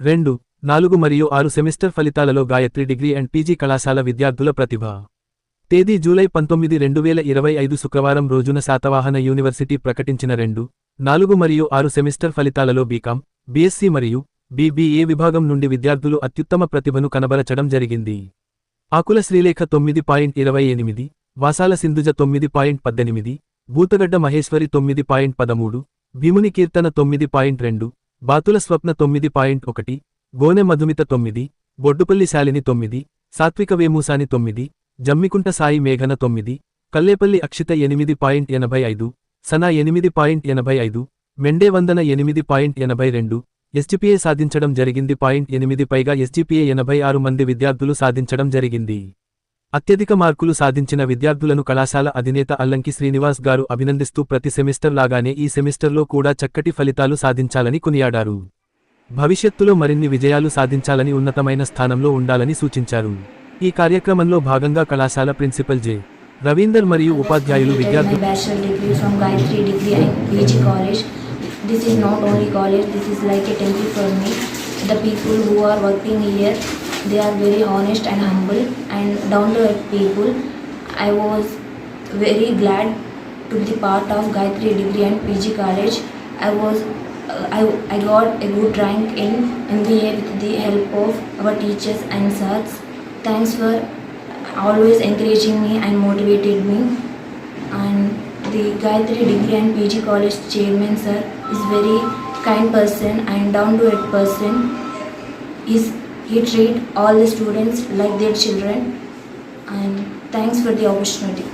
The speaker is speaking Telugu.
రెండు నాలుగు మరియు ఆరు సెమిస్టర్ ఫలితాలలో గాయత్రి డిగ్రీ అండ్ పీజీ కళాశాల విద్యార్థుల ప్రతిభ. తేదీ జూలై పంతొమ్మిది రెండు వేల ఇరవై ఐదు శుక్రవారం రోజున శాతవాహన యూనివర్సిటీ ప్రకటించిన రెండు నాలుగు మరియు ఆరు సెమిస్టర్ ఫలితాలలో బీకాం బీఎస్సీ మరియు బీబీఏ విభాగం నుండి విద్యార్థులు అత్యుత్తమ ప్రతిభను కనబరచడం జరిగింది. ఆకుల శ్రీలేఖ తొమ్మిది పాయింట్ ఇరవై ఎనిమిది వాసాల సింధుజ తొమ్మిది పాయింట్ పద్దెనిమిది భూతగడ్డ మహేశ్వరి తొమ్మిది పాయింట్ పదమూడు భీముని కీర్తన తొమ్మిది పాయింట్ రెండు బాతుల స్వప్న తొమ్మిది పాయింట్ ఒకటి గోనె మధుమిత తొమ్మిది బొడ్డుపల్లి శాలిని తొమ్మిది సాత్విక వేమూసాని తొమ్మిది జమ్మికుంట సాయి మేఘన తొమ్మిది కల్లేపల్లి అక్షిత ఎనిమిది పాయింట్ ఎనభై ఐదు సనా ఎనిమిది పాయింట్ ఎనభై ఐదు మెండే వందన ఎనిమిది పాయింట్ ఎనభై రెండు ఎస్జిపిఏ సాధించడం జరిగింది పాయింట్ ఎనిమిది పైగా ఎస్జిపిఏ ఎనభై ఆరు మంది విద్యార్థులు సాధించడం జరిగింది. అత్యధిక మార్కులు సాధించిన విద్యార్థులను కళాశాల అధినేత అల్లంకి శ్రీనివాస్ గారు అభినందిస్తూ ప్రతి సెమిస్టర్ లాగానే ఈ సెమిస్టర్లో కూడా చక్కటి ఫలితాలు సాధించాలని కొనియాడారు భవిష్యత్తులో మరిన్ని విజయాలు సాధించాలని ఉన్నతమైన స్థానంలో ఉండాలని సూచించారు ఈ కార్యక్రమంలో భాగంగా కళాశాల ప్రిన్సిపల్ జె రవీందర్ మరియు ఉపాధ్యాయులు విద్యార్థులు. This is not only college, this is like a temple for me. The people who are working here, they are very honest and humble and down to earth people. I was very glad to be part of Gayatri Degree and PG College. I was I, I got a good rank in MBA with the help of our teachers and sirs. Thanks for always encouraging me and motivated me and the Gayatri Degree and PG College chairman sir is very kind person and down to earth person. Is he treat all the students like their children and thanks for the opportunity.